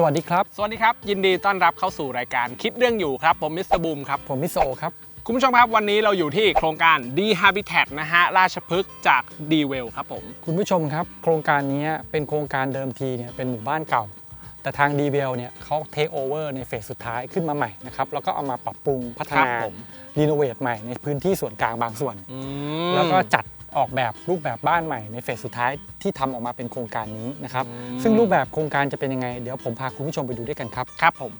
สวัสดีครับ สวัสดีครับ ยินดีต้อนรับเข้าสู่รายการคิดเรื่องอยู่ครับ ผมมิสเตอร์บูมครับผมมิโซครับ คุณผู้ชมครับวันนี้เราอยู่ที่โครงการ D Habitat นะฮะราชพฤกษ์จาก D Well ครับผม คุณผู้ชมครับ โครงการนี้เป็นโครงการเดิมทีเนี่ยเป็นหมู่บ้านเก่า แต่ทางดีเวลเนี่ยเขาเทคโอเวอร์ในเฟสสุดท้ายขึ้นมาใหม่นะครับแล้วก็เอามาปรับปรุงพัฒครันาบผม รีโนเวทใหม่ในพื้นที่ส่วนกลางบางส่วนอืมแล้วก็จัด ออกแบบรูปแบบบ้านใหม่ในเฟสสุดท้ายที่ทำออกมาเป็นโครงการนี้นะครับอืมซึ่งรูปแบบโครงการจะเป็นยังไง เดี๋ยวผมพาคุณผู้ชมไปดูด้วยกันครับ ครับผม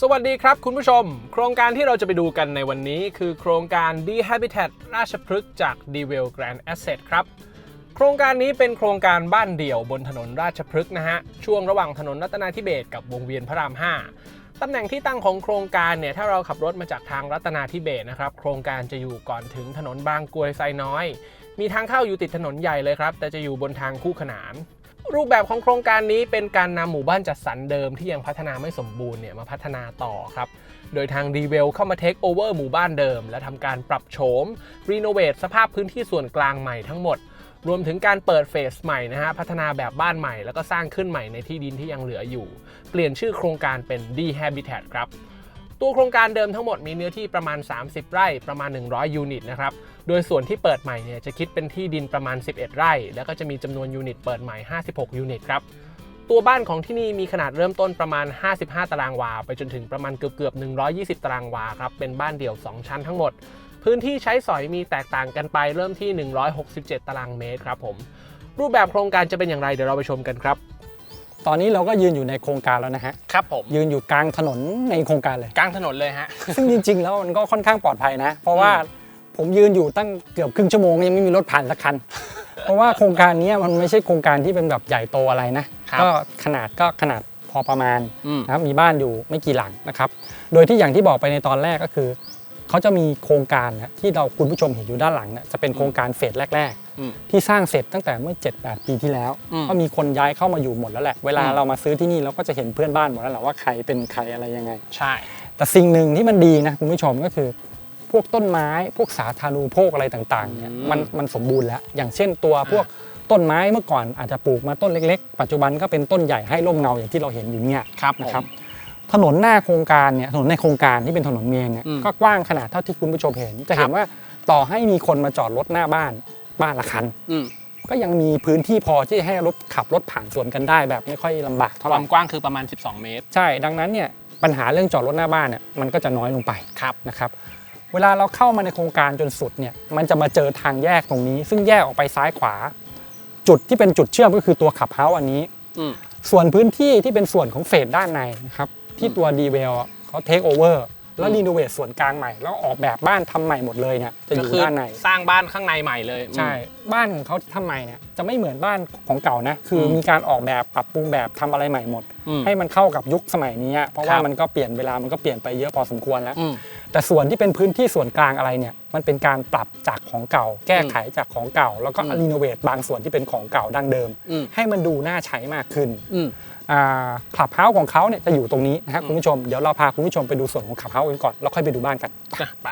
สวัสดีครับคุณผู้ชม โครงการที่เราจะไปดูกันในวันนี้ คือโครงการ D Habitat ราชพฤกษ์จาก D Well Grand Asset ครับโครงการนี้เป็นโครงการบ้านเดี่ยวบนถนนราชพฤกษ์นะฮะ ช่วงระหว่างถนนรัตนาธิเบศรกับวงเวียนพระราม 5 ตำแหน่งที่ตั้งของโครงการเนี่ยถ้าเราขับรถมาจากทางรัตนาธิเบศนะครับโครงการจะอยู่ก่อนถึงถนนบางกรวยไซน้อย มีทางเข้าอยู่ติดถนนใหญ่เลยครับ แต่จะอยู่บนทางคู่ขนาน รูปแบบของโครงการนี้เป็นการนำหมู่บ้านจัดสรรเดิมที่ยังพัฒนาไม่สมบูรณ์เนี่ยมาพัฒนาต่อครับ โดยทางดีเวลเข้ามาเทคโอเวอร์หมู่บ้านเดิม และทำการปรับโฉมรีโนเวทสภาพพื้นที่ส่วนกลางใหม่ทั้งหมด รวมถึงการเปิดเฟสใหม่นะฮะพัฒนาแบบบ้านใหม่แล้วก็สร้างขึ้นใหม่ในที่ดินที่ยังเหลืออยู่ เปลี่ยนชื่อโครงการเป็น D Habitat ครับตัวโครงการเดิมทั้งหมดมีเนื้อที่ประมาณ 30 ไร่ประมาณ 100 ยูนิตนะครับ โดยส่วนที่เปิดใหม่เนี่ยจะคิดเป็นที่ดินประมาณ 11 ไร่ แล้วก็จะมีจำนวนยูนิตเปิดใหม่ 56 ยูนิตครับ ตัวบ้านของที่นี่มีขนาดเริ่มต้นประมาณ 55 ตารางวา ไปจนถึงประมาณเกือบเกือบ120 ตารางวาครับ เป็นบ้านเดี่ยว 2 ชั้นทั้งหมด พื้นที่ใช้สอยมีแตกต่างกันไปเริ่มที่ 167 ตารางเมตรครับผมรูปแบบโครงการจะเป็นอย่างไรเดี๋ยวเราไปชมกันครับ ตอนนี้เราก็ยืนอยู่ในโครงการแล้วนะฮะครับผมยืนอยู่กลางถนนในโครงการเลย กลางถนนเลยฮะ ซึ่งจริง ๆ แล้วมันก็ค่อนข้างปลอดภัยนะ เพราะว่าผมยืนอยู่ตั้งเกือบครึ่งชั่วโมงยังไม่มีรถผ่านสักคัน เพราะว่าโครงการนี้มันไม่ใช่โครงการที่เป็นแบบใหญ่โตอะไรนะครับก็ขนาดก็ขนาดพอประมาณอืมนะครับมีบ้านอยู่ไม่กี่หลังนะครับ โดยที่อย่างที่บอกไปในตอนแรกก็คือ เขาจะมีโครงการนะที่เราคุณผู้ชมเห็นอยู่ด้านหลังเนี่ยจะเป็นโครงการเฟสแรก อืม ๆ ที่สร้างเสร็จตั้งแต่เมื่อ 7-8 ปีที่แล้ว อืมก็มีคนย้ายเข้ามาอยู่หมดแล้วแหละ เวลาอืม เรามาซื้อที่นี่เราก็จะเห็นเพื่อนบ้านหมดแล้วแหละว่าใครเป็นใครอะไรยังไง ใช่ แต่สิ่งหนึ่งที่มันดีนะคุณผู้ชมก็คือ พวกต้นไม้พวกสาธารณูปโภคอะไรต่างๆเนี่ยอืมมันมันสมบูรณ์แล้ว อย่างเช่นตัวพวกต้นไม้เมื่อก่อนอาจจะปลูกมาต้นเล็ก ๆ ปัจจุบันก็เป็นต้นใหญ่ให้ร่มเงาอย่างที่เราเห็นอยู่เนี่ยครับนะนะคครัรับบ ถนนหน้าโครงการเนี่ยถนนในโครงการที่เป็นถนนเมนเนี่ยอืม ก็กว้างขนาดเท่าที่คุณผู้ชมเห็น จะเห็นว่าต่อให้มีคนมาจอดรถหน้าบ้านบ้านละคัน อืมก็ยังมีพื้นที่พอที่จะให้รถขับรถผ่านสวนกันได้แบบไม่ค่อยลำบากเท่าคไหวาร่มกว้างคือประมาณ 12 เมตร ใช่ ดังนั้นเนี่ยปัญหาเรื่องจอดรถหน้าบ้านเนี่ยมันก็จะน้อยลงไปครับนะครับ เวลาเราเข้ามาในโครงการจนสุดเนี่ยมันจะมาเจอทางแยกตรงนี้ ซึ่งแยกออกไปซ้ายขวา จุดที่เป็นจุดเชื่อมก็คือตัวขับเฮาส์อันนี้ อืมส่วนพื้นที่ที่เป็นส่วนของเฟสด้านในนะครับ ที่ตัวดีเวลเขาเทคโอเวอร์แล้วอืมรีโนเวทส่วนกลางใหม่ แล้วออกแบบบ้านทำใหม่หมดเลยเนี่ยจะอก็ยู่คือด้านในสร้างบ้านข้างในใหม่เลย ใช่ บ้านของเขาที่ทำใหม่เนี่ยจะไม่เหมือนบ้านของเก่านะ คืออมมีการออกแบบปรับปรุงแบบทำอะไรใหม่หมดอืมให้มันเข้ากับยุคสมัยนี้อะเพราะว่าครับมันก็เปลี่ยนเวลามันก็เปลี่ยนไปเยอะพอสมควรแล้วอืมแต่ส่วนที่เป็นพื้นที่ส่วนกลางอะไรเนี่ยมันเป็นการปรับจากของเก่า แก้ไขจากของเก่า แล้วก็อืมรีโนเวทบางส่วนที่เป็นของเก่าดั้งเดิมอืมให้มันดูน่าใช้มากขึ้นอืม คลับเฮาส์ของเขาเนี่ยจะอยู่ตรงนี้นะฮะอืมคุณผู้ชม เดี๋ยวเราพาคุณผู้ชมไปดูส่วนของคลับเฮาส์กันก่อน แล้วค่อยไปดูบ้านกันอะไป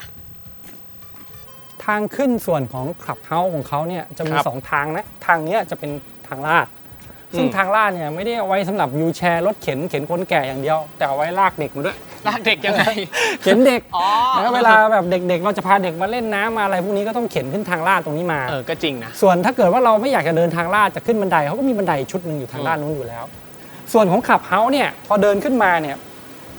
ทางขึ้นส่วนของคลับเฮาส์ของเขาเนี่ยจะมีครับสองทางนะ ทางเนี้ยจะเป็นทางลาด ซึ่งอืมทางลาดเนี่ยไม่ได้เอาไว้สำหรับวิวแชร์รถเข็นเข็นคนแก่อย่างเดียว แต่เอาไว้ลากเด็กมาด้วย ลากเด็กยังไง เข็นเด็กอ๋อแล้วเวลาแบบเด็กๆ เราจะพาเด็กมาเล่นน้ำมาอะไรพวกนี้ก็ต้องเข็นขึ้นทางลาดตรงนี้มา เออ ก็จริงนะ ส่วนถ้าเกิดว่าเราไม่อยากจะเดินทางลาดจะขึ้นบันไดเขาก็มีบันไดชุดหนึ่งอยู่ทางด้านนู้นอยู่แล้ว ส่วนของขับเฮาส์เนี่ยพอเดินขึ้นมาเนี่ย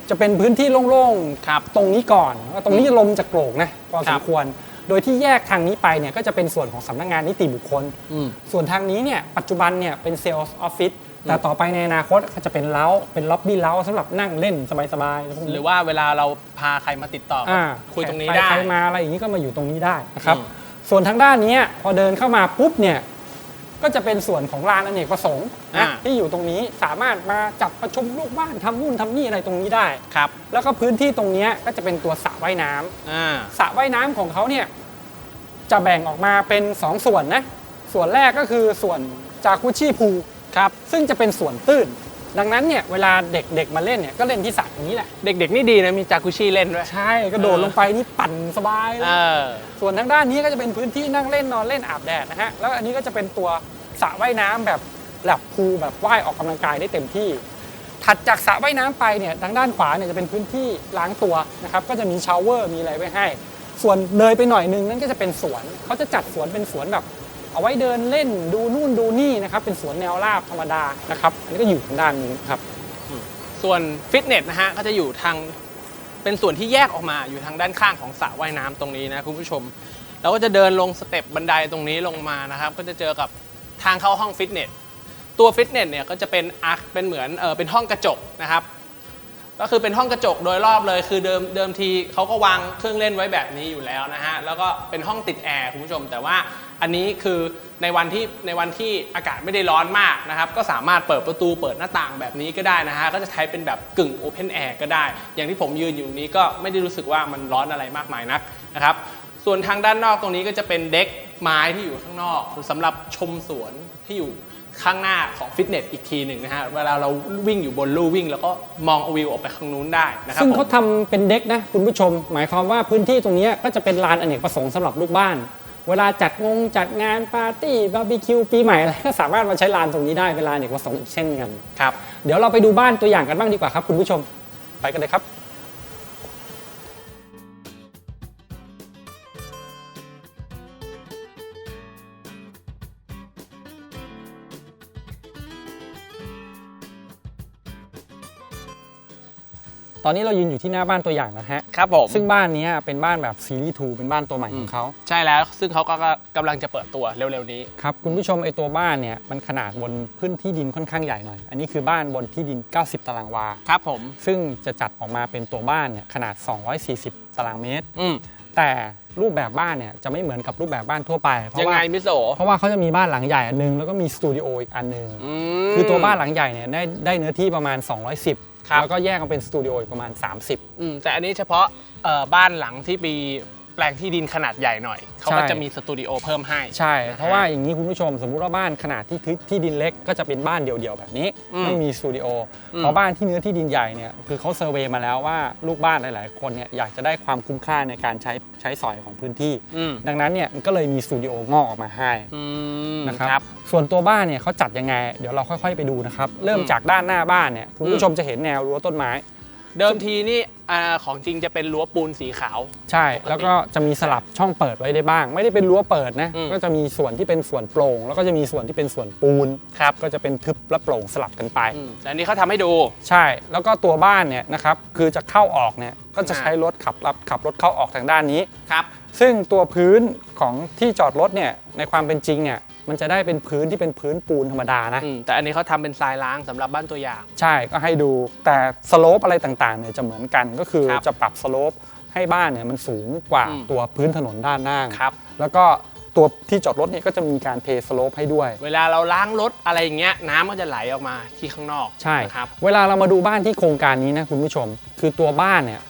จะเป็นพื้นที่โล่งครับๆตรงนี้ก่อนว่าตรงนี้ลมจะโกรกนะพอสครัมบควร โดยที่แยกทางนี้ไปเนี่ยก็จะเป็นส่วนของสำนักงานนิติบุคคลอืมส่วนทางนี้เนี่ยปัจจุบันเนี่ยเป็นเซลล์ออฟฟิศแต่ต่อไปในอนาคตก็จะเป็นเล้าเป็นล็อบบี้เล้าสำหรับนั่งเล่นสบายๆพวกนี้หรือว่าเวลาเราพาใครมาติดต่อออ่าคุยตรงนี้ใคได้ใครมาอะไรอย่างนี้ก็มาอยู่ตรงนี้ได้นะครับอืมส่วนทางด้านนี้พอเดินเข้ามาปุ๊บเนี่ย ก็จะเป็นส่วนของลานอเนกประสงค์นะที่อยู่ตรงนี้สามารถมาจัดประชุมลูกบ้านทำนู่นทำนี่อะไรตรงนี้ได้ ครับแล้วก็พื้นที่ตรงนี้ก็จะเป็นตัวสระว่ายน้ำอ่าสระว่ายน้ำของเขาเนี่ยจะแบ่งออกมาเป็น2ส่วนนะส่วนแรกก็คือส่วนจากุชิพูลครับซึ่งจะเป็นส่วนตื้น ดังนั้นเนี่ยเวลาเด็กๆมาเล่นเนี่ยก็เล่นที่สระอย่างนี้แหละ เด็กๆนี่ดีนะมีจากุชิเล่นด้วย ใช่กระโดดลงไปนี่ปั่นสบายเลเอยอ ส่วนทางด้านนี้ก็จะเป็นพื้นที่นั่งเล่นนอนเล่นอาบแดดนะฮะ แล้วอันนี้ก็จะเป็นตัวสระว่ายน้ำแบบแบบพูลแบบว่ายออกกำลังกายได้เต็มที่ ถัดจากสระว่ายน้ำไปเนี่ยทางด้านขวาเนี่ยจะเป็นพื้นที่ล้างตัวนะครับก็จะมีชาวเวอร์มีอะไรไว้ให้ ส่วนเลยไปหน่อยนึงนั่นก็จะเป็นสวนเขาจะจัดสวนเป็นสวนแบบ เอาไว้เดินเล่นดูนู่นดูนี่นะครับเป็นสวนแนวราบธรรมดานะครับอันนี้ก็อยู่ทางด้านนี้ครับส่วนฟิตเนสนะฮะก็จะอยู่ทางเป็นส่วนที่แยกออกมาอยู่ทางด้านข้างของสระว่ายน้ำตรงนี้นะคุณผู้ชมแล้วก็จะเดินลงสเต็ปบันไดตรงนี้ลงมานะครับก็จะเจอกับทางเข้าห้องฟิตเนสตัวฟิตเนสเนี่ยก็จะเป็นอาร์คเป็นเหมือนเออเป็นห้องกระจกนะครับก็คือเป็นห้องกระจกโดยรอบเลยคือเดิมเดิมทีเขาก็วางเครื่องเล่นไว้แบบนี้อยู่แล้วนะฮะแล้วก็เป็นห้องติดแอร์คุณผู้ชม แต่ว่า อันนี้คือในวันที่ในวันที่อากาศไม่ได้ร้อนมากนะครับ ก็สามารถเปิดประตูเปิดหน้าต่างแบบนี้ก็ได้นะฮะ ก็จะใช้เป็นแบบกึ่งโอเพนแอร์ก็ได้ อย่างที่ผมยืนอยู่นี้ก็ไม่ได้รู้สึกว่ามันร้อนอะไรมากมายนักนะครับ ส่วนทางด้านนอกตรงนี้ก็จะเป็นเด็กไม้ที่อยู่ข้างนอกสำหรับชมสวนที่อยู่ข้างหน้าของฟิตเนสอีกทีหนึ่งนะฮะ เวลาเราวิ่งอยู่บนลู่วิ่ง แล้วก็มองวิวออกไปข้างนู้นได้นะครับซึ่งผมเขาทำเป็นเด็กนะคุณผู้ชม หมายความว่าพื้นที่ตรงนี้ก็จะเป็นลานอเนกประสงค์สำหรับลูกบ้าน เวลาจัดงงจัดงานปาร์ตี้บาร์บีคิวปีใหม่อะไรก็สามารถมาใช้ลานตรงนี้ได้เป็นลานอเนกประสงค์อีกเช่นกันครับเดี๋ยวเราไปดูบ้านตัวอย่างกันบ้างดีกว่าครับ คุณผู้ชมไปกันเลยครับ ตอนนี้เรายืนอยู่ที่หน้าบ้านตัวอย่างนะฮะ ครับผม ซึ่งบ้านเนี้ยเป็นบ้านแบบซีรีส์2เป็นบ้านตัวใหม่ของเขาใช่แล้วซึ่งเขาก็กำลังจะเปิดตัวเร็วๆนี้ ครับ คุณผู้ชมไอตัวบ้านเนี่ยมันขนาดบนพื้นที่ดินค่อนข้างใหญ่หน่อย อันนี้คือบ้านบนที่ดิน 90 ตารางวา ครับผม ซึ่งจะจัดออกมาเป็นตัวบ้านเนี่ยขนาด 240 ตารางเมตร อืมแต่รูปแบบบ้านเนี่ยจะไม่เหมือนกับรูปแบบบ้านทั่วไปเพยังราะไงว่ามิสโซเพราะว่าเขาจะมีบ้านหลังใหญ่อันนึงแล้วก็มีสตูดิโออีกอันนึงมคือตัวบ้านหลังใหญ่เนี่ยได้ได้เนื้อที่ประมาณ 210ครับ แล้วก็แยกมาเป็นสตูดิโออีกประมาณ 30 อืมแต่อันนี้เฉพาะเอ่อบ้านหลังที่มี แปลงที่ดินขนาดใหญ่หน่อย เขาก็ใช่ จะมีสตูดิโอเพิ่มให้ ใช่ เพราะว่าอย่างนี้คุณผู้ชมสมมุติว่าบ้านขนาดที่ที่ที่ดินเล็กก็จะเป็นบ้านเดี่ยวๆแบบนี้ อืมไม่มีสตูดิโออืมเพราะบ้านที่เนื้อที่ดินใหญ่เนี่ยคือเขาเซอร์เวย์มาแล้วว่าลูกบ้านหลาย ๆ คนเนี่ยอยากจะได้ความคุ้มค่าในการใช้ใช้สอยของพื้นที่ อืมดังนั้นเนี่ยมันก็เลยมีสตูดิโองอกออกมาให้อืมนะครับส่วนตัวบ้านเนี่ยเขาจัดยังไง เดี๋ยวเราค่อย ๆ ไปดูนะครับ เริ่มจากด้านหน้าบ้านเนี่ยคุณผู้ชมจะเห็นแนวรั้วต้นไม้ เดิมทีนี่ อ่าของจริงจะเป็นรั้วปูนสีขาว ใช่ แล้วก็จะมีสลับช่องเปิดไว้ได้บ้าง ไม่ได้เป็นรั้วเปิดนะ อืม ก็จะมีส่วนที่เป็นส่วนโปร่ง แล้วก็จะมีส่วนที่เป็นส่วนปูน ครับก็จะเป็นทึบและโปร่งสลับกันไป อืมแต่อันนี้เขาทำให้ดู ใช่ แล้วก็ตัวบ้านเนี่ยนะครับ คือจะเข้าออกเนี่ย ก็จะอ่าใช้รถขับรับขับรถเข้าออกทางด้านนี้ ครับ ซึ่งตัวพื้นของที่จอดรถเนี่ย ในความเป็นจริงเนี่ย มันจะได้เป็นพื้นที่เป็นพื้นปูนธรรมดานะ อืมแต่อันนี้เขาทำเป็นทรายล้างสำหรับบ้านตัวอย่าง ใช่ก็ให้ดูแต่สโลปอะไรต่างๆเนี่ยจะเหมือนกันก็คือครับจะปรับสโลปให้บ้านเนี่ยมันสูงกว่าอืมตัวพื้นถนนด้านหน้าครับ แล้วก็ตัวที่จอดรถเนี่ยก็จะมีการเทสโลปให้ด้วย เวลาเราล้างรถอะไรอย่างเงี้ยน้ำก็จะไหลออกมาที่ข้างนอกใช่นะครับ เวลาเรามาดูบ้านที่โครงการนี้นะคุณผู้ชม คือตัวบ้านเนี่ย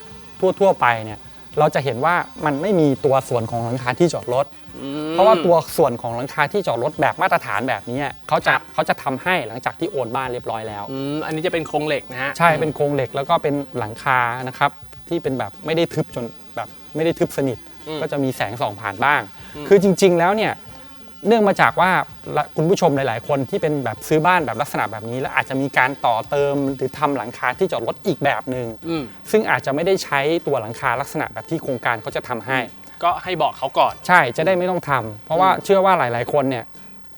ทั่ว ๆ ไปเนี่ย เราจะเห็นว่ามันไม่มีตัวส่วนของหลังคาที่จอดรถอืมเพราะว่าตัวส่วนของหลังคาที่จอดรถแบบมาตรฐานแบบนี้เขาจะครับเขาจะทำให้หลังจากที่โอนบ้านเรียบร้อยแล้วอืมอันนี้จะเป็นโครงเหล็กนะฮะใช่เป็นโครงเหล็กแล้วก็เป็นหลังคานะครับที่เป็นแบบไม่ได้ทึบจนแบบไม่ได้ทึบสนิทอืมก็จะมีแสงส่องผ่านบ้างอืมคือจริง ๆ แล้วเนี่ย เนื่องมาจากว่าละคุณผู้ชมหลาย ๆ คนที่เป็นแบบซื้อบ้านแบบลักษณะแบบนี้ แล้วอาจจะมีการต่อเติมหรือทำหลังคาที่จอดรถอีกแบบหนึ่งอืมซึ่งอาจจะไม่ได้ใช้ตัวหลังคาลักษณะแบบที่โครงการเขาจะทำให้ ก็ให้บอกเขาก่อน ใช่จะได้ไม่ต้องทำเพราะว่าเชื่อว่าหลาย ๆ คนเนี่ย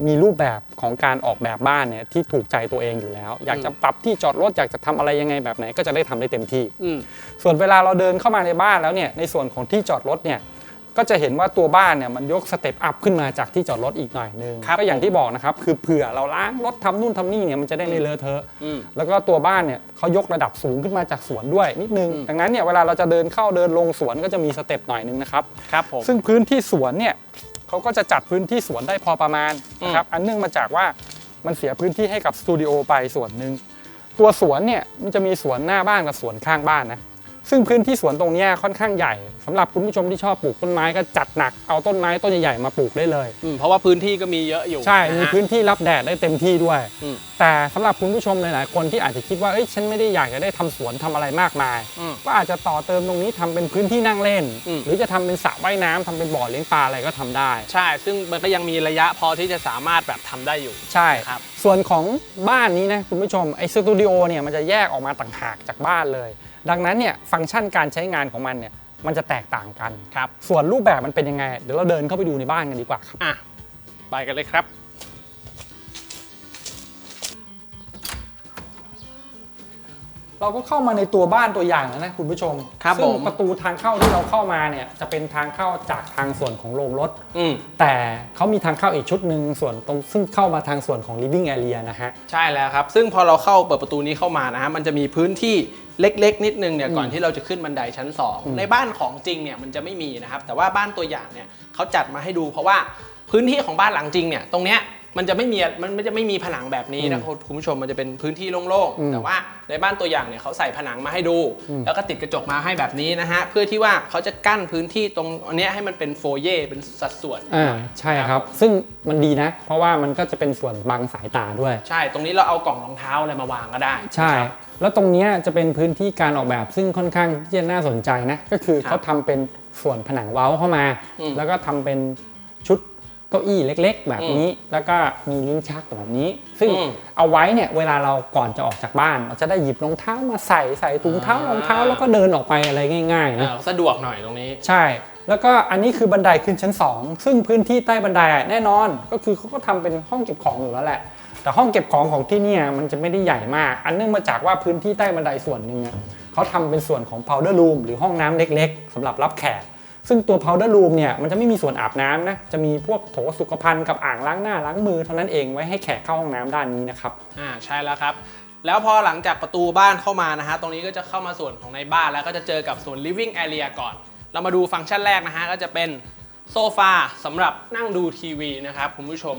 มีรูปแบบของการออกแบบบ้านเนี่ยที่ถูกใจตัวเองอยู่แล้ว อยากจะปรับที่จอดรถอยากจะทำอะไรยังไงแบบไหนก็จะได้ทำได้เต็มที่อืมส่วนเวลาเราเดินเข้ามาในบ้านแล้วเนี่ยในส่วนของที่จอดรถเนี่ย ก็จะเห็นว่าตัวบ้านเนี่ยมันยกสเต็ปอัพขึ้นมาจากที่จอดรถอีกหน่อยนึงครับก็อย่างที่บอกนะครับคือเผื่อเราล้างรถทำนู่นทำนี่เนี่ยมันจะได้ไม่เลอะเทอะอืมแล้วก็ตัวบ้านเนี่ยเขายกระดับสูงขึ้นมาจากสวนด้วยนิดนึงอืมดังนั้นเนี่ยเวลาเราจะเดินเข้าเดินลงสวนก็จะมีสเต็ปหน่อยนึงนะครับครับผมซึ่งพื้นที่สวนเนี่ยเขาก็จะจัดพื้นที่สวนได้พอประมาณนะครับอันเนื่องมาจากว่ามันเสียพื้นที่ให้กับสตูดิโอไปส่วนหนึ่งตัวสวนเนี่ยมันจะมีสวนหน้าบ้านกับสวนข้างบ้านนะ ซึ่งพื้นที่สวนตรงเนี้ยค่อนข้างใหญ่สำหรับคุณผู้ชมที่ชอบปลูกต้นไม้ก็จัดหนักเอาต้นไม้ต้นใหญ่ๆมาปลูกได้เลยอืมเพราะว่าพื้นที่ก็มีเยอะอยู่ ใช่นะฮะมีพื้นที่รับแดดได้เต็มที่ด้วยอืมแต่แต่สำหรับคุณผู้ชมหลายๆคนที่อาจจะคิดว่าเอ้ยฉันไม่ได้อยากจะได้ทำสวนทำอะไรมากมายอืมก็อาจจะต่อเติมตรงนี้ทำเป็นพื้นที่นั่งเล่นอืมหรือจะทำเป็นสระว่ายน้ำทำเป็นบ่อเลี้ยงปลาอะไรก็ทำได้ ใช่ ซึ่งมันก็ยังมีระยะพอที่จะสามารถแบบทำได้อยู่ ใช่ครับ ส่วนของบ้านนี้นะคุณผู้ชมไอ้สตูดิโอเนี่ยมันจะแยกออกมาต่างหากจากบ้านเลย ดังนั้นเนี่ยฟังก์ชันการใช้งานของมันเนี่ยมันจะแตกต่างกันครับส่วนรูปแบบมันเป็นยังไง เดี๋ยวเราเดินเข้าไปดูในบ้านกันดีกว่าครับอะไปกันเลยครับ เราก็เข้ามาในตัวบ้านตัวอย่างแล้วนะคุณผู้ชมครับซึ่งผม ประตูทางเข้าที่เราเข้ามาเนี่ยจะเป็นทางเข้าจากทางส่วนของโรงรถ อืมแต่เขามีทางเข้าอีกชุดหนึ่งส่วนตรงซึ่งเข้ามาทางส่วนของ living area นะฮะ ใช่แล้วครับ ซึ่งพอเราเข้าเปิดประตูนี้เข้ามานะฮะมันจะมีพื้นที่เล็ก ๆ นิดนึงเนี่ยก่อนที่เราจะขึ้นบันไดชั้น 2 ในบ้านของจริงเนี่ยมันจะไม่มีนะครับ แต่ว่าบ้านตัวอย่างเนี่ยเขาจัดมาให้ดู เพราะว่าพื้นที่ของบ้านหลังจริงเนี่ยตรงเนี้ย มันจะไม่มีมันไม่จะไม่มีผนังแบบนี้นะคุณผู้ชมมันจะเป็นพื้นที่โล่งอืมๆแต่ว่าในบ้านตัวอย่างเนี่ยเขาใส่ผนังมาให้ดูอืมแล้วก็ติดกระจกมาให้แบบนี้นะฮะเพื่อที่ว่าเขาจะกั้นพื้นที่ตรงอันเนี้ยให้มันเป็นโฟเย่เป็นสัดส่วนอ่าใช่ครับ ซึ่งมันดีนะ เพราะว่ามันก็จะเป็นส่วนบังสายตาด้วย ใช่ ตรงนี้เราเอากล่องรองเท้าอะไรมาวางก็ได้ ใช่ แล้วตรงเนี้ยจะเป็นพื้นที่การออกแบบซึ่งค่อนข้างที่จะน่าสนใจนะก็คือครับเขาทำเป็นส่วนผนังเว้าเข้ามาอืมแล้วก็ทำเป็นชุดเก้าอี้เล็ก ๆ แบบอืมนี้ แล้วก็มีลิ้นชักแบบนี้ ซึ่งอืมเอาไว้เนี่ยเวลาเราก่อนจะออกจากบ้าน เราจะได้หยิบรองเท้ามาใส่ใส่ถุงเท้าอ่ารองเท้าแล้วก็เดินออกไปอะไรง่ายๆนะเออสะดวกหน่อยตรงนี้ ใช่ แล้วก็อันนี้คือบันไดขึ้นชั้น 2 ซึ่งพื้นที่ใต้บันไดอะแน่นอนก็คือเขาก็ทำเป็นห้องเก็บของอยู่แล้วแหละ แต่ห้องเก็บของของที่เนี่ยมันจะไม่ได้ใหญ่มาก อันเนื่องมาจากว่าพื้นที่ใต้บันไดส่วนหนึ่งอะเขาทำเป็นส่วนของ powder room หรือห้องน้ำเล็ก ๆสำหรับรับแขก ซึ่งตัว powder room เนี่ยมันจะไม่มีส่วนอาบน้ำนะจะมีพวกโถสุขภัณฑ์กับอ่างล้างหน้าล้างมือเท่านั้นเองไว้ให้แขกเข้าห้องน้ำด้านนี้นะครับ อ่าใช่แล้วครับ แล้วพอหลังจากประตูบ้านเข้ามานะฮะ ตรงนี้ก็จะเข้ามาส่วนของในบ้านแล้วก็จะเจอกับส่วน living area ก่อน เรามาดูฟังก์ชันแรกนะฮะ ก็จะเป็นโซฟาสำหรับนั่งดูทีวีนะครับคุณผู้ชม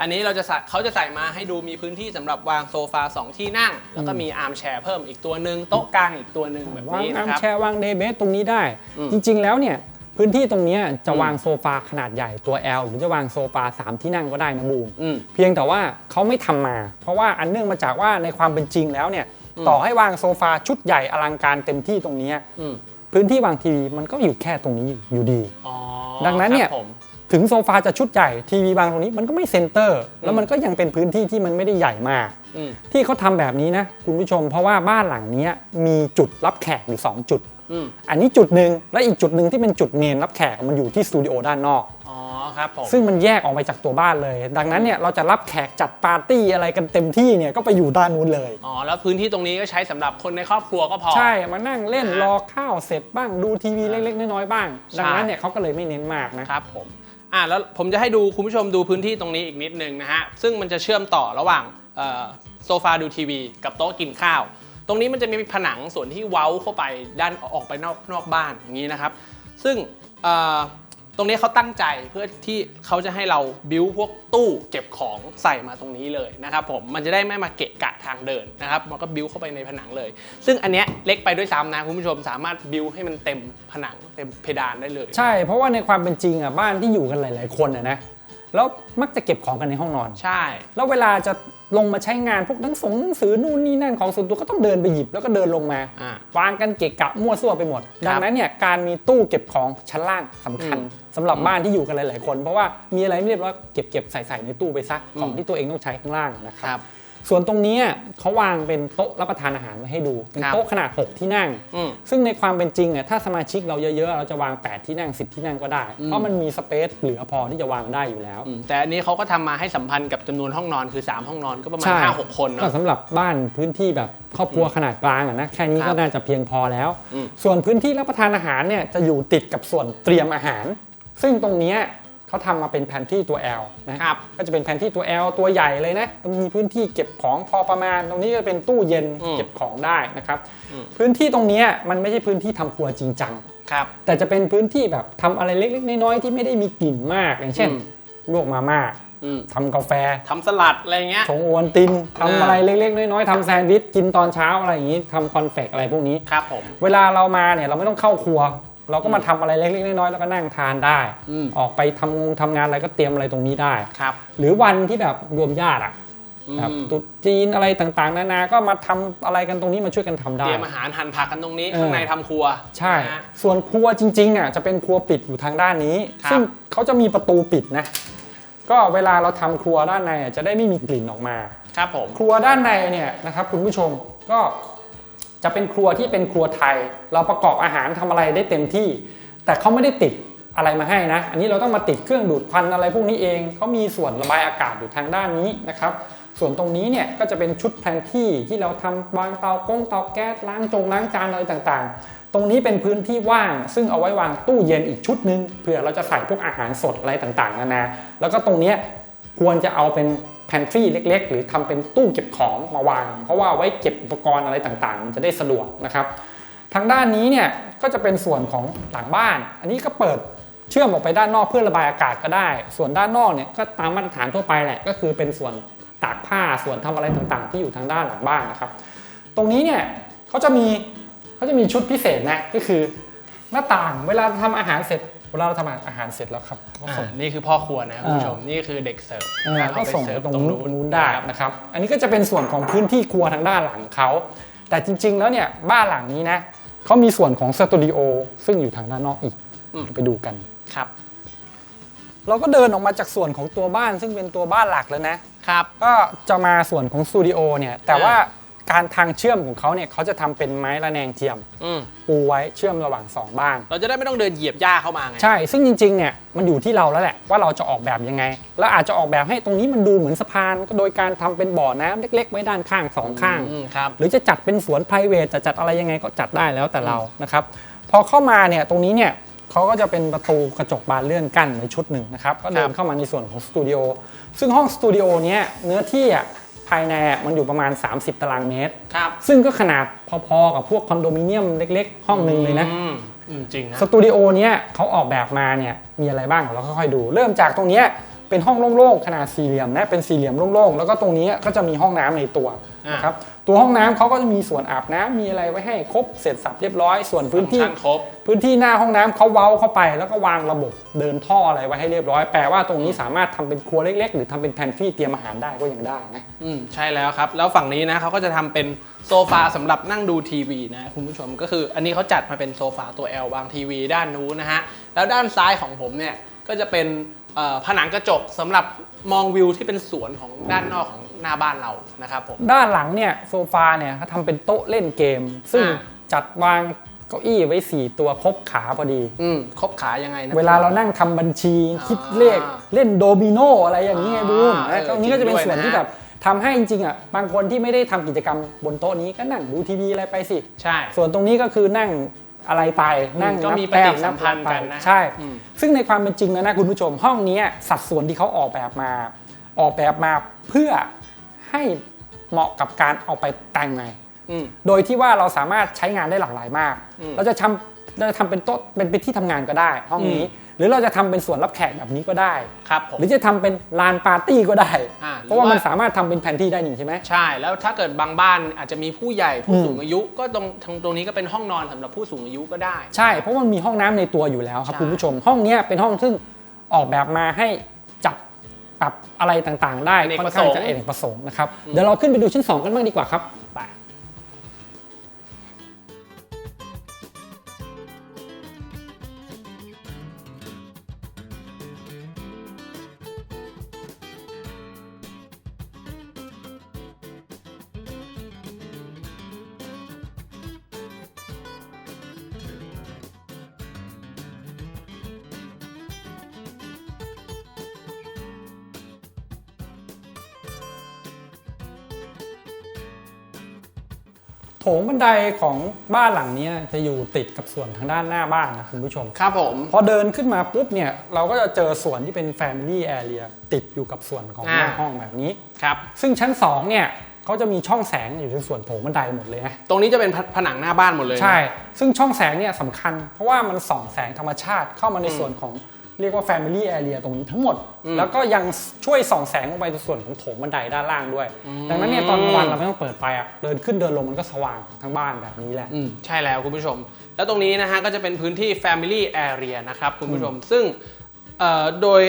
อันนี้เราจะใส่เขาจะใส่มาให้ดูมีพื้นที่สำหรับวางโซฟาสองที่นั่ง แล้วก็มีอาร์มแชร์เพิ่มอีกตัวหนึ่งโต๊ะกลางอีกตัวหนึ่งแบบวางนี้อานะร์มครับแชร์วางเดย์เบสตรงนี้ได้ อืม จริงๆแล้วเนี่ย พื้นที่ตรงเนี้ยจะอืมวางโซฟาขนาดใหญ่ตัว L หรือจะวางโซฟา3 ที่นั่งก็ได้นะบูมอืมเพียงแต่ว่าเขาไม่ทำมา เพราะว่าอันเนื่องมาจากว่าในความเป็นจริงแล้วเนี่ยอืมต่อให้วางโซฟาชุดใหญ่อลังการเต็มที่ตรงเนี้ยอืมพื้นที่วางทีวีมันก็อยู่แค่ตรงนี้อยู่ดีอ๋อดังนั้นเนี่ยครับผมถึงโซฟาจะชุดใหญ่ทีวีวางตรงนี้มันก็ไม่เซนเตอร์ แล้วมันก็ยังเป็นพื้นที่ที่มันไม่ได้ใหญ่มากอืมที่เขาทำแบบนี้นะคุณผู้ชมเพราะว่าบ้านหลังเนี้ยมีจุดรับแขกอยู่สองจุด อืมอันนี้จุดหนึ่งและอีกจุดหนึ่งที่เป็นจุดเมนรับแขกมันอยู่ที่สตูดิโอด้านนอก อ๋อครับผมซึ่งมันแยกออกไปจากตัวบ้านเลย ดังนั้นเนี่ยเราจะรับแขกจัดปาร์ตี้อะไรกันเต็มที่เนี่ยก็ไปอยู่ด้านนู้นเลย อ๋อแล้วพื้นที่ตรงนี้ก็ใช้สำหรับคนในครอบครัวก็พอ ใช่มานั่งเล่นอ่ารรอข้าวเสร็จบ้างดูทีวีเล็กๆน้อยๆบ้าง ใช่ ดังนั้นเนี่ยเขาก็เลยไม่เน้นมากนะ ครับผมอ่าแล้วผมจะให้ดูคุณผู้ชมดูพื้นที่ตรงนี้อีกนิดนึงนะฮะซึ่งมันจะเชื่อมต่อระหว่างเอ่อโซฟาดูทีวี กับโต๊ะกินข้าวต รงนี้มันจะมีผนังส่วนที่เว้าเข้าไปด้านออกไปนอกนอกบ้านอย่างนี้นะครับ ซึ่งตรงนี้เขาตั้งใจเพื่อที่เขาจะให้เราบิวพวกตู้เก็บของใส่มาตรงนี้เลยนะครับผมมันจะได้ไม่มาเกะกะทางเดินนะครับมันก็บิวเข้าไปในผนังเลย ซึ่งอันเนี้ยเล็กไปด้วยซ้ำนะคุณผู้ชมสามารถบิวให้มันเต็มผนังเต็มเพดานได้เลย ใช่เพราะว่าในความเป็นจริงอะบ้านที่อยู่กันหลาย ๆ คนอะนะ แล้วมักจะเก็บของกันในห้องนอน ใช่ แล้วเวลาจะลงมาใช้งานพวกหนังสงหนังสือนู่นนี่นั่นของส่วนตัวก็ต้องเดินไปหยิบแล้วก็เดินลงมา อ่าวางกันเกะกะมั่วซั่วไปหมด ดังนั้นเนี่ยการมีตู้เก็บของชั้นล่างสำคัญอืมสำหรับบ้านที่อยู่กันหลาย ๆ คน เพราะว่ามีอะไรไม่เรียบร้อยเก็บเก็บใส่ใส่ในตู้ไปซักของอืมที่ตัวเองต้องใช้ข้างล่างนะคครับรับ ส่วนตรงนี้เขาวางเป็นโต๊ะรับประทานอาหารไว้ให้ดูเป็นครับโต๊ะขนาด 6 ที่นั่งอืมซึ่งในความเป็นจริงอะถ้าสมาชิกเราเยอะๆ เราจะวาง 8 ที่นั่ง 10 ที่นั่งก็ได้ เพราะมันมีสเปซเหลือพอที่จะวางได้อยู่แล้วอืมแต่อันนี้เขาก็ทำมาให้สัมพันธ์กับจำนวนห้องนอนคือ 3 ห้องนอนก็ประมาณใช่5 6 คนก็เนาะสำหรับบ้านพื้นที่แบบครอบครัวขนาดกลางอะนะแค่นี้ครัก็บน่าจะเพียงพอแล้วอืมส่วนพื้นที่รับประทานอาหารเนี่ยจะอยู่ติดกับส่วนเตรียมอาหาร ซึ่งตรงเนี้ย เขาทำมาเป็นแผนที่ตัว L นะครับก็จะเป็นแผนที่ตัว L ตัวใหญ่เลยนะมีพื้นที่เก็บของพอประมาณ ตรงนี้จะเป็นตู้เย็นอืมเก็บของได้นะครับอืมพื้นที่ตรงเนี้ยมันไม่ใช่พื้นที่ทำครัวจริงจังครับแต่จะเป็นพื้นที่แบบทำอะไรเล็กๆน้อยๆที่ไม่ได้มีกลิ่นมากอย่างเช่นอืมลวกมาม่าอืมทำกาแฟทำสลัดอะไรเงี้ยชงโอวัลตินอ่าทำอะไรเล็กๆ น้อยๆทำแซนด์วิชกินตอนเช้าอะไรอย่างนี้ทำคอนเฟกอะไรพวกนี้ครับผมเวลาเรามาเนี่ยเราไม่ต้องเข้าครัว เราก็มาทำอะไรเล็กๆน้อยๆแล้วก็นั่งทานได้ อืม ออกไปทำงงทำงานอะไรก็เตรียมอะไรตรงนี้ได้ ครับ หรือวันที่แบบรวมญาติอะครับอืมตรุ๊จีนอะไรต่างๆ นานาก็มาทำอะไรกันตรงนี้มาช่วยกันทำได้เตรียมอาหารหั่นผักกันตรงนี้ เออ ข้างในทำครัวใช่ นะฮะ ส่วนครัวจริงๆอะจะเป็นครัวปิดอยู่ทางด้านนี้ ครับ ซึ่งเขาจะมีประตูปิดนะ ก็เวลาเราทำครัวด้านในอะจะได้ไม่มีกลิ่นออกมา ครับผม ครัวด้านในเนี่ยนะครับคุณผู้ชมก็ จะเป็นครัวที่เป็นครัวไทย เราประกอบอาหารทำอะไรได้เต็มที่ แต่เขาไม่ได้ติดอะไรมาให้นะ อันนี้เราต้องมาติดเครื่องดูดควันอะไรพวกนี้เองเขามีส่วนระบายอากาศอยู่ทางด้านนี้นะครับ ส่วนตรงนี้เนี่ยก็จะเป็นชุดแผนที่ที่เราทำวางเตากงเตาแก๊สล้างจงล้างจานอะไรต่างๆ ตรงนี้เป็นพื้นที่ว่าง ซึ่งเอาไว้วางตู้เย็นอีกชุดหนึ่งเผื่อเราจะใส่พวกอาหารสดอะไรต่างๆนานาแล้วก็ตรงนี้ควรจะเอาเป็น แพนทรีเล็ก ๆ หรือทำเป็นตู้เก็บของมาวาง เพราะว่าไว้เก็บอุปกรณ์อะไรต่างๆ มันจะได้สะดวกนะครับ ทางด้านนี้เนี่ยก็จะเป็นส่วนของหลังบ้าน อันนี้ก็เปิดเชื่อมออกไปด้านนอกเพื่อระบายอากาศก็ได้ ส่วนด้านนอกเนี่ยก็ตามมาตรฐานทั่วไปแหละ ก็คือเป็นส่วนตากผ้าส่วนทำอะไรต่างๆ ที่อยู่ทางด้านหลังบ้านนะครับ ตรงนี้เนี่ยเขาจะมีเขาจะมีชุดพิเศษนะก็คือหน้าต่างเวลาทำอาหารเสร็จ เวลาเราทำอาหารเสร็จแล้วครับก็ส่งอ่านี่คือพ่อครัวนะคุณผู้ชมนี่คือเด็กเสิร์ฟเออนะก็เอาไปส่งเสิร์ฟไปตรงตรงนู้นู้นนนู้นได้นะครับ อันนี้ก็จะเป็นส่วนของพื้นที่ครัวทางด้านหลังเขาแต่จริง ๆ แล้วเนี่ยบ้านหลังนี้นะเขามีส่วนของสตูดิโอซึ่งอยู่ทางด้านนอกอีกอืมไปดูกันครับ เราก็เดินออกมาจากส่วนของตัวบ้านซึ่งเป็นตัวบ้านหลักแล้วนะครับ ก็จะมาส่วนของสตูดิโอเนี่ยแต่อ่าว่า การทางเชื่อมของเขาเนี่ยเขาจะทำเป็นไม้ระแนงเทียม อืมปูไว้เชื่อมระหว่างสองบ้านเราจะได้ไม่ต้องเดินเหยียบหญ้าเข้ามาไง ใช่ ซึ่งจริงๆ เนี่ย มันอยู่ที่เราแล้วแหละ ว่าเราจะออกแบบยังไง แล้วอาจจะออกแบบให้ตรงนี้มันดูเหมือนสะพานโดยการทำเป็นบ่อน้ำเล็ก ๆ ไว้ด้านข้างสองข้าง อืมครับ หรือจะจัดเป็นสวน p r i v a t จะจัดอะไรยังไงก็จัดได้แล้วแต่เรา นะครับ พอเข้ามาเนี่ยตรงนี้เนี่ยเขาก็จะเป็นประตูกระจกบานเลื่อนกั้นในชุดหนึ่งนะครับ ก็เดินเข้ามาในส่วนของสตูดิโอ ซึ่งห้องสตูดิโอเนี้ยเนื้อที่อะภายในอะมันอยู่ประมาณ 30 ตารางเมตร ครับซึ่งก็ขนาดพอๆกับพวกคอนโดมิเนียมเล็กๆ ห้องหนึ่งเลยนะ อืมอืมจริงนะ สตูดิโอเนี้ยเขาออกแบบมาเนี่ยมีอะไรบ้างเราค่อยๆดู เริ่มจากตรงเนี้ยเป็นห้องโล่งๆขนาดสี่เหลี่ยมนะเป็นสี่เหลี่ยมโล่งๆแล้วก็ตรงนี้ก็จะมีห้องน้ำในตัวอ่า นนะครับตัวห้องน้ำเขาก็จะมีส่วนอาบน้ำมีอะไรไว้ให้ครบเสร็จสับเรียบร้อย ส่วนพื้นที่ ฟังก์ชัครบ พื้นที่หน้าห้องน้ำเขาเว้าเข้าไป แล้วก็วางระบบเดินท่ออะไรไว้ให้เรียบร้อย แปลว่าตรงนี้สามารถทำเป็นครัวเล็กๆ หรือทำเป็นแพนทรีเตรียมอาหารได้ก็ยังได้นะ อืมใช่แล้วครับ แล้วฝั่งนี้นะเขาก็จะทำเป็นโซฟาสำหรับนั่งดูทีวีนะคุณผู้ชมก็คือ อันนี้เขาจัดมาเป็นโซฟาตัว L วางทีวีด้านนู้นนะฮะแล้วด้านซ้ายของผมเนี่ยก็จะเป็นเอ่อผนังกระจกสำหรับมองวิวที่เป็นสวนของด้านนอกของ หน้าบ้านเรานะครับผมด้านหลังเนี่ยโซฟาเนี่ยเขาทำเป็นโต๊ะเล่นเกม ซึ่งอ่าจัดวางเก้าอี้ไว้สี่ตัวครบขาพอดี อืมครบขายังไงนะ เวลาเรานั่งทำบัญชีอ่าคิดเลขเล่นโดมิโนอะไรอย่างนี้ไงอ่าบูมเออนะตรงนี้ก็จะเป็นจริงด้วยส่วนที่นะแบบทำให้จริงๆอะบางคนที่ไม่ได้ทำกิจกรรมบนโต๊ะนี้ก็นั่งดูทีวีอะไรไปสิ ใช่ ส่วนตรงนี้ก็คือนั่งอะไรไปนั่งก็นับมีปแต้ฏิมสันัมบพันธ์ไปกันนะ ใช่อืมซึ่งในความเป็นจริงแล้วนะคุณผู้ชมห้องนี้สัดส่วนที่เขาออกแบบมา ออกแบบมาเพื่อ ให้เหมาะกับการเอาไปแต่งไงอืมโดยที่ว่าเราสามารถใช้งานได้หลากหลายมากอืมเราจะทำเราจะทำเป็นโต๊ะเป็นเป็นที่ทำงานก็ได้ ห้องนี้ หรือเราจะทำเป็นส่วนรับแขกแบบนี้ก็ได้ครับผมหรือจะทำเป็นลานปาร์ตี้ก็ได้อ่าเพราะว่าหรือว่ามัมันสามารถทำเป็นแผนที่ได้นี่ใช่ไหมใช่ แล้วถ้าเกิดบางบ้านอาจจะมีผู้ใหญ่ผู้อืมสูงอายุ ก็ตรงทางตรงนี้ก็เป็นห้องนอนสำหรับผู้สูงอายุก็ได้ ใช่ เพราะว่ามันมีห้องน้ำในตัวอยู่แล้วครับใช่คุณผู้ชม ห้องเนี้ยเป็นห้องซึ่งออกแบบมาให้จับ ปรับอะไรต่างๆ ได้อเนกค่อปนระข้างสงค์จะเอกประสงค์นะครับเดี๋ยวเราขึ้นไปดูชั้นสองกันบ้างดีกว่าครับ โถงบันไดของบ้านหลังเนี้ยจะอยู่ติดกับส่วนทางด้านหน้าบ้านนะคุณผู้ชม ครับผม พอเดินขึ้นมาปุ๊บเนี่ย เราก็จะเจอส่วนที่เป็น Family Area ติดอยู่กับส่วนของหน้าอ่าห้องแบบนี้ ครับ ซึ่งชั้น 2 เนี่ยเขาจะมีช่องแสงอยู่ในส่วนโถงบันไดหมดเลยนะ ตรงนี้จะเป็นผผนังหน้าบ้านหมดเลยนะใช่ ซึ่งช่องแสงเนี่ยสำคัญ เพราะว่ามันส่องแสงธรรมชาติเข้ามาในอืมส่วนของ เรียกว่า Family Area ตรงนี้ทั้งหมดอืมแล้วก็ยังช่วยส่องแสงลงไปในส่วนของโถงบันไดด้านล่างด้วยอืมดังนั้นเนี่ยตอนกลางวันเราไม่ต้องเปิดไฟอะเดินขึ้นเดินลงมันก็สว่างทั้งบ้านแบบนี้แหละ อืมใช่แล้วคุณผู้ชม แล้วตรงนี้นะฮะก็จะเป็นพื้นที่ Family Area นะครับคุณผู้ชม ซึ่งเอ่อโดย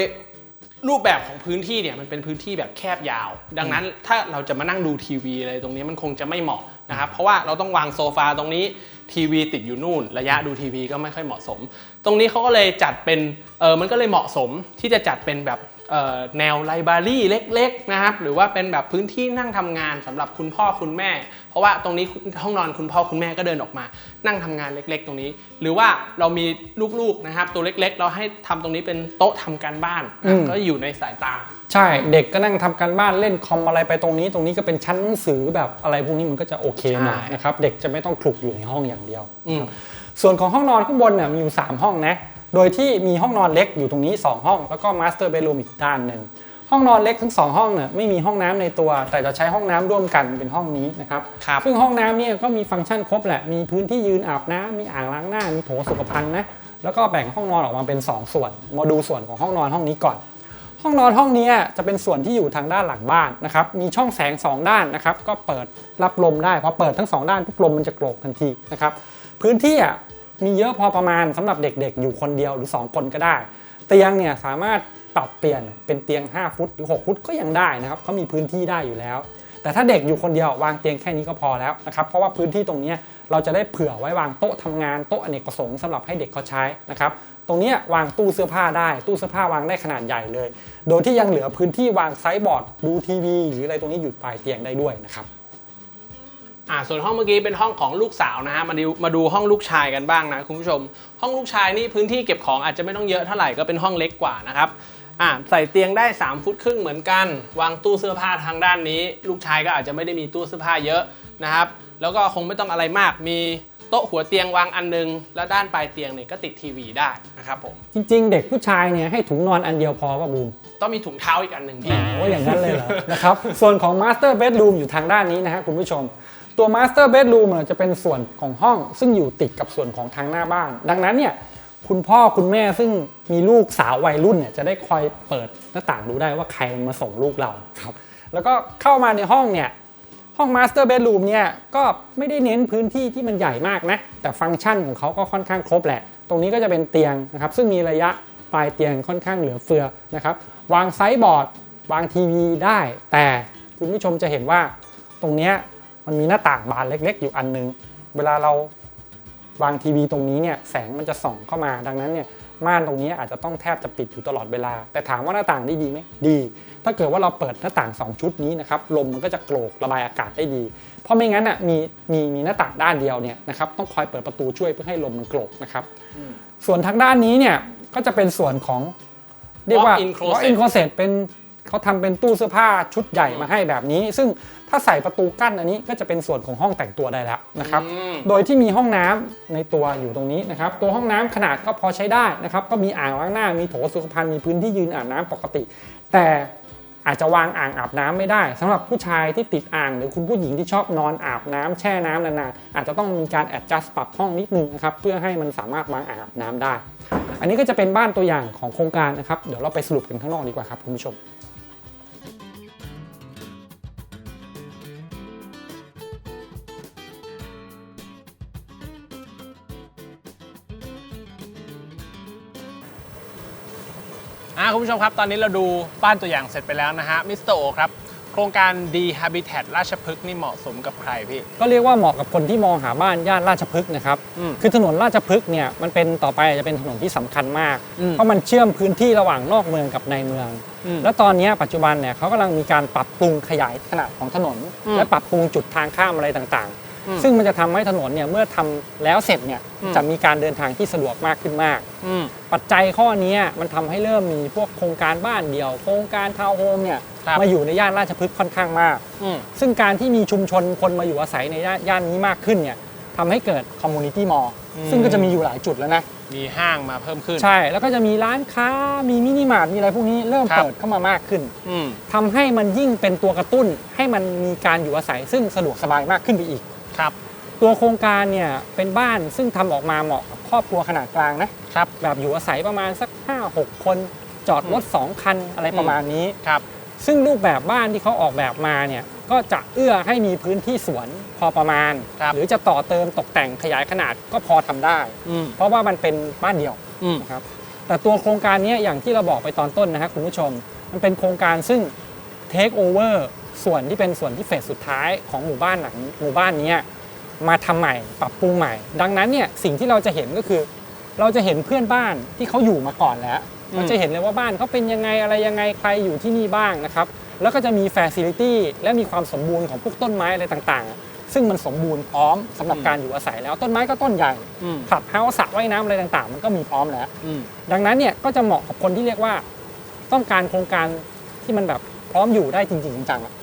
รูปแบบของพื้นที่เนี่ยมันเป็นพื้นที่แบบแคบยาว ดังนั้นถ้าเราจะมานั่งดูทีวีอะไรตรงนี้มันคงจะไม่เหมาะ นะครับ เพราะว่าเราต้องวางโซฟาตรงนี้ทีวีติดอยู่นู่น ระยะดูทีวีก็ไม่ค่อยเหมาะสม ตรงนี้เขาก็เลยจัดเป็นเออมันก็เลยเหมาะสมที่จะจัดเป็นแบบเอ่อแนวไลบรารีเล็กๆนะครับหรือว่าเป็นแบบพื้นที่นั่งทำงานสำหรับคุณพ่อคุณแม่ เพราะว่าตรงนี้ห้องนอนคุณพ่อคุณแม่ก็เดินออกมา นั่งทำงานเล็ก ๆ ตรงนี้ หรือว่าเรามีลูกๆนะครับตัวเล็กๆ เราให้ทำตรงนี้เป็นโต๊ะทำการบ้านอืมก็อยู่ในสายตา ใช่เด็กก็นั่งทำการบ้านเล่นคอมอะไรไปตรงนี้ ตรงนี้ก็เป็นชั้นหนังสือแบบอะไรพวกนี้มันก็จะโอเคหน่อยใช่นะครับเด็กจะไม่ต้องคลุกอยู่ในห้องอย่างเดียวอืมส่วนของห้องนอนข้างบนเนี่ยมีอยู่ 3 ห้องนะโดยที่มีห้องนอนเล็กอยู่ตรงนี้ 2 ห้อง แล้วก็มาสเตอร์เบดรูมอีกด้านหนึ่งห้องนอนเล็กทั้ง 2 ห้องเนี่ยไม่มีห้องน้ำในตัว แต่จะใช้ห้องน้ำร่วมกันเป็นห้องนี้นะครับครับซึ่งห้องน้ำเนี่ยก็มีฟังก์ชันครบแหละมีพื้นที่ยืนอาบน้ำมีอ่างล้างหน้ามีโถสุขภัณฑ์นะแล้วก็แบ่งห้องนอนออกมาเป็น 2 ส่วน มาดูส่วนของห้องนอนห้องนี้ก่อน ห้องนอนห้องนี้จะเป็นส่วนที่อยู่ทางด้านหลังบ้านนะครับ มีช่องแสง 2 ด้านนะครับ ก็เปิดรับลมได้ พอเปิดทั้ง 2 ด้านปุ๊บลมมันจะโกรกทันทีนะครับ พื้นที่มีเยอะพอประมาณสำหรับเด็กๆ อยู่คนเดียวหรือ 2 คนก็ได้ เตียงเนี่ยสามารถปรับเปลี่ยนเป็นเตียง 5 ฟุตหรือ 6 ฟุตก็ยังได้นะครับเขามีพื้นที่ได้อยู่แล้ว แต่ถ้าเด็กอยู่คนเดียววางเตียงแค่นี้ก็พอแล้วนะครับ เพราะว่าพื้นที่ตรงนี้เราจะได้เผื่อไว้วางโต๊ะทำงานโต๊ะอเนกประสงค์สำหรับให้เด็กเขาใช้นะครับ ตรงนี้วางตู้เสื้อผ้าได้ ตู้เสื้อผ้าวางได้ขนาดใหญ่เลย โดยที่ยังเหลือพื้นที่วางไซส์บอร์ดดูทีวีหรืออะไรตรงนี้อยู่ปลายเตียงได้ด้วยนะครับอ่าส่วนห้องเมื่อกี้เป็นห้องของลูกสาวนะฮะมาดูมาดูห้องลูกชายกันบ้างนะคุณผู้ชม ห้องลูกชายนี่พื้นที่เก็บของอาจจะไม่ต้องเยอะเท่าไหร่ก็เป็นห้องเล็กกว่านะครับอ่าใส่เตียงได้ 3 ฟุตครึ่งเหมือนกัน วางตู้เสื้อผ้าทางด้านนี้ ลูกชายก็อาจจะไม่ได้มีตู้เสื้อผ้าเยอะนะครับ แล้วก็คงไม่ต้องอะไรมากมี โต๊ะหัวเตียงวางอันนึง แล้วด้านปลายเตียงเนี่ยก็ติดทีวีได้นะครับผม จริง ๆ เด็กผู้ชายเนี่ยให้ถุงนอนอันเดียวพอป่ะบูม ต้องมีถุงเท้าอีกอันหนึ่งพี่ โอ้อย่างนั้นเลยเหรอ นะครับ ส่วนของ Master Bedroom อยู่ทางด้านนี้นะฮะคุณผู้ชม ตัว Master Bedroom เนี่ยจะเป็นส่วนของห้อง ซึ่งอยู่ติดกับส่วนของทางหน้าบ้าน ดังนั้นเนี่ยคุณพ่อคุณแม่ซึ่งมีลูกสาววัยรุ่นเนี่ยจะได้คอยเปิดหน้าต่างดูได้ว่าใครมาส่งลูกเราครับ แล้วก็เข้ามาในห้องเนี่ย ห้อง Master Bedroom เนี่ยก็ไม่ได้เน้นพื้นที่ที่มันใหญ่มากนะ แต่ฟังก์ชันของเขาก็ค่อนข้างครบแหละ ตรงนี้ก็จะเป็นเตียงนะครับ ซึ่งมีระยะปลายเตียงค่อนข้างเหลือเฟือนะครับ วางไซส์บอร์ด วางทีวีได้ แต่คุณผู้ชมจะเห็นว่าตรงนี้มันมีหน้าต่างบานเล็ก ๆ อยู่อันนึง เวลาเราวางทีวีตรงนี้เนี่ยแสงมันจะส่องเข้ามาดังนั้นเนี่ย ม่านตรงนี้อาจจะต้องแทบจะปิดอยู่ตลอดเวลา แต่ถามว่าหน้าต่างได้ดีไหมดี ถ้าเกิดว่าเราเปิดหน้าต่าง 2 ชุดนี้นะครับลมมันก็จะโกรกระบายอากาศได้ดี เพราะไม่งั้นอะมีมีมีหน้าต่างด้านเดียวเนี่ยนะครับต้องคอยเปิดประตูช่วยเพื่อให้ลมมันโกรกนะครับส่วนทางด้านนี้เนี่ยก็จะเป็นส่วนของเรียกว่า Walk-in closet walk-in closet เป็น เขาทำเป็นตู้เสื้อผ้าชุดใหญ่มาให้แบบนี้ ซึ่งถ้าใส่ประตูกั้นอันนี้ก็จะเป็นส่วนของห้องแต่งตัวได้แล้วนะครับอืมโดยที่มีห้องน้ำในตัวอยู่ตรงนี้นะครับ ตัวห้องน้ำขนาดก็พอใช้ได้นะครับ ก็มีอ่างล้างหน้า มีโถสุขภัณฑ์ มีพื้นที่ยืนอาบน้ำปกติ แต่อาจจะวางอ่างอาบน้ำไม่ได้สำหรับผู้ชายที่ติดอ่าง หรือคุณผู้หญิงที่ชอบนอนอาบน้ำแช่น้ำนานๆอาจจะต้องมีการ adjust ปรับห้องนิดนึงนะครับเพื่อให้มันสามารถวางอ่างอาบน้ำได้ อันนี้ก็จะเป็นบ้านตัวอย่างของโครงการนะครับ เดี๋ยวเราไปสรุปกันข้างนอกดีกว่าครับคุณผู้ชม คุณผู้ชมครับ ตอนนี้เราดูบ้านตัวอย่างเสร็จไปแล้วนะฮะ มิสเตอร์โอครับ โครงการ D Habitat ราชพฤกษ์นี่เหมาะสมกับใครพี่ ก็เรียกว่าเหมาะกับคนที่มองหาบ้านย่านราชพฤกษ์นะครับ อืมคือถนนราชพฤกษ์เนี่ยมันเป็นต่อไปจะเป็นถนนที่สำคัญมาก อืมเพราะมันเชื่อมพื้นที่ระหว่างนอกเมืองกับในเมือง อืมและตอนนี้ปัจจุบันเนี่ยเขากำลังมีการปรับปรุงขยายขนาดของถนน อืม และปรับปรุงจุดทางข้ามอะไรต่างอืมๆ ซึ่งมันจะทำให้ถนนเนี่ยเมื่อทำแล้วเสร็จเนี่ยอืมจะมีการเดินทางที่สะดวกมากขึ้นมากอืมปัจจัยข้อนี้มันทำให้เริ่มมีพวกโครงการบ้านเดี่ยว โครงการทาวน์โฮมเนี่ยครับมาอยู่ในย่านราชพฤกษ์ค่อนข้างมากอืมซึ่งการที่มีชุมชนคนมาอยู่อาศัยในย่านย่านนี้มากขึ้นเนี่ยทำให้เกิดคอมมูนิตี้มอลล์อืมซึ่งก็จะมีอยู่หลายจุดแล้วนะมีห้างมาเพิ่มขึ้น ใช่ แล้วก็จะมีร้านค้า มีมินิมาร์ท มีอะไรพวกนี้เริ่มครับเปิดเข้ามามากขึ้นอืมทำให้มันยิ่งเป็นตัวกระตุ้นให้มันมีการอยู่อาศัยซึ่งสะดวกสบายมากขึ้นไปอีก ครับตัวโครงการเนี่ยเป็นบ้านซึ่งทำออกมาเหมาะกับครอบครัวขนาดกลางนะครับแบบอยู่อาศัยประมาณสัก 5-6 คนจอดรถ2คันอะไรประมาณนี้ครับซึ่งรูปแบบบ้านที่เขาออกแบบมาเนี่ยก็จะเอื้อให้มีพื้นที่สวนพอประมาณครับหรือจะต่อเติมตกแต่งขยายขนาดก็พอทำได้อืมเพราะว่ามันเป็นบ้านเดี่ยวอืมนะครับแต่ตัวโครงการเนี้ยอย่างที่เราบอกไปตอนต้นนะครับคุณผู้ชม มันเป็นโครงการซึ่ง take over ส่วนที่เป็นส่วนที่เฟสสุดท้ายของหมู่บ้านหลังหมู่บ้านเนี้ยมาทำใหม่ปรับปรุงใหม่ ดังนั้นเนี่ยสิ่งที่เราจะเห็นก็คือ เราจะเห็นเพื่อนบ้านที่เขาอยู่มาก่อนแล้วอืมเราจะเห็นเลยว่าบ้านเขาเป็นยังไงอะไรยังไงใครอยู่ที่นี่บ้างนะครับแล้วก็จะมีแฟซิลิตี้และมีความสมบูรณ์ของพวกต้นไม้อะไรต่างๆ ซึ่งมันสมบูรณ์พร้อมสำหรับการอยู่อาศัยแล้วต้นไม้ก็ต้นใหญ่อืมขับเฮาส์สระว่ายน้ำอะไรต่างๆ มันก็มีพร้อมแล้วอืมดังนั้นเนี่ยก็จะเหมาะกับคนที่เรียกว่า ต้องการโครงการที่มันแบบพร้อมอยู่ได้จริงๆจังๆอะอืม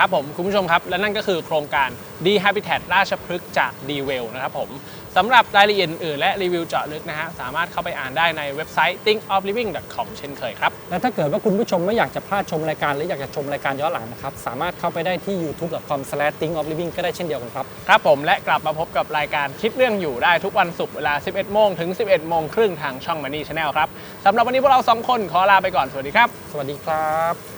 ครับผมคุณผู้ชมครับ และนั่นก็คือโครงการ D Habitat ราชพฤกษ์จาก D w e l l นะครับผมสำหรับรายละเอียดอื่นๆและรีวิวเจาะลึกนะฮะสามารถเข้าไปอ่านได้ในเว็บไซต์ thinkofliving.com เช่นเคยครับ และถ้าเกิดว่าคุณผู้ชมไม่อยากจะพลาดชมรายการ หรืออยากจะชมรายการย้อนหลังนะครับ สามารถเข้าไปได้ที่ youtube.com/thinkofliving ก็ได้เช่นเดียวกันครับ ครับผมและกลับมาพบกับรายการคิดเรื่องอยู่ได้ทุกวันศุกร์เวลา 11 โมงถึง 11 โมงครึ่งทางช่อง Money Channel ครับสำหรับวันนี้พวกเราสองคนขอลาไปก่อนสวัสดีครับ สวัสดีครับ